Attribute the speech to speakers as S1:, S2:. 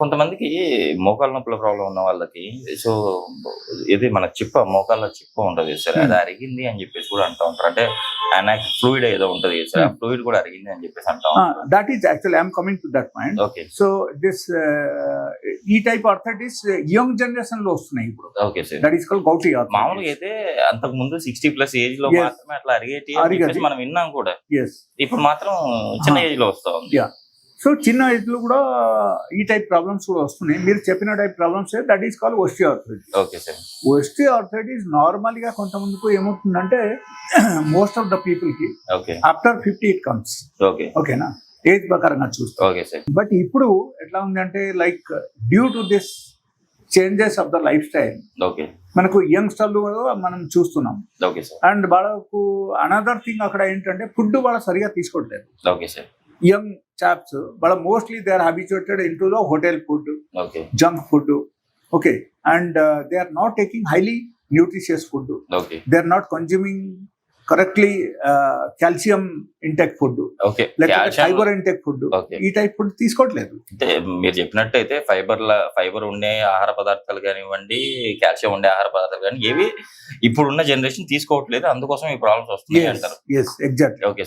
S1: కొంతమందికి మోకాళ్ళ నొప్పుల ప్రాబ్లం ఉన్న వాళ్ళకి సో ఇది మన చిప్ప మోకాళ్ళ చిప్ప ఉంటది సార్ అది అరిగింది అని చెప్పేసి కూడా అంటూ ఉంటారు. అంటే అనాక్ ఫ్లూయిడ్ ఏదో ఉంటది సార్ ఆ ఫ్లూయిడ్ కూడా అరిగింది అని చెప్పేసి అంటా
S2: that is actually I'm coming to that point
S1: okay
S2: so this ఈ టైప్ ఆర్థరైటిస్ యంగ్ జనరేషన్లో వస్తున్నాయి ఇప్పుడు.
S1: Okay sir
S2: that is call gouty
S1: మామూలుగా అయితే అంతకు ముందు సిక్స్టీ ప్లస్
S2: ఏజ్లో.
S1: మాత్రమే అట్లా అరిగేటి మనం విన్నాం కూడా.
S2: ఎస్
S1: ఇప్పుడు మాత్రం చిన్న. ఏజ్లో వస్తా ఉంది.
S2: సో చిన్న ఏజ్లో కూడా ఈ టైప్ ప్రాబ్లమ్స్ కూడా వస్తున్నాయి. మీరు చెప్పిన type problems that is call osteo arthritis
S1: okay sir
S2: osteo arthritis నార్మల్గా కొంతమందికి ఏమవుతుందంటే మోస్ట్ ఆఫ్ ద
S1: పీపుల్కి
S2: after fifty it comes
S1: okay
S2: ఓకేనా ఏజ్ ప్రకారంగా చూస్తాం.
S1: ఓకే సార్
S2: బట్ ఇప్పుడు ఎట్లా ఉందంటే like due to this changes of the lifestyle
S1: okay
S2: మనకు యంగ్స్టర్లు మనం చూస్తున్నాం. అండ్ వాళ్ళకు అనదర్ థింగ్ అక్కడ ఏంటంటే ఫుడ్ వాళ్ళ సరిగా తీసుకోవట్లేదు.
S1: ఓకే
S2: చాప్స్ వాళ్ళ mostly they are habituated in to the hotel food
S1: okay
S2: junk food okay and they are not taking highly nutritious food
S1: okay
S2: they are not consuming correctly calcium intake food fibre intake food ఈ type food తీసుకోవట్లేదు
S1: అంటే మీరు చెప్పినట్టయితే fibre fibre ఉండే ఆహార పదార్థాలు కానివ్వండి calcium ఉండే ఆహార పదార్థాలు కానీ ఏవి ఇప్పుడున్న జనరేషన్ తీసుకోవట్లేదు అందుకోసం ఈ ప్రాబ్లమ్స్ వస్తున్నాయి అంటారు.
S2: Yes exactly
S1: okay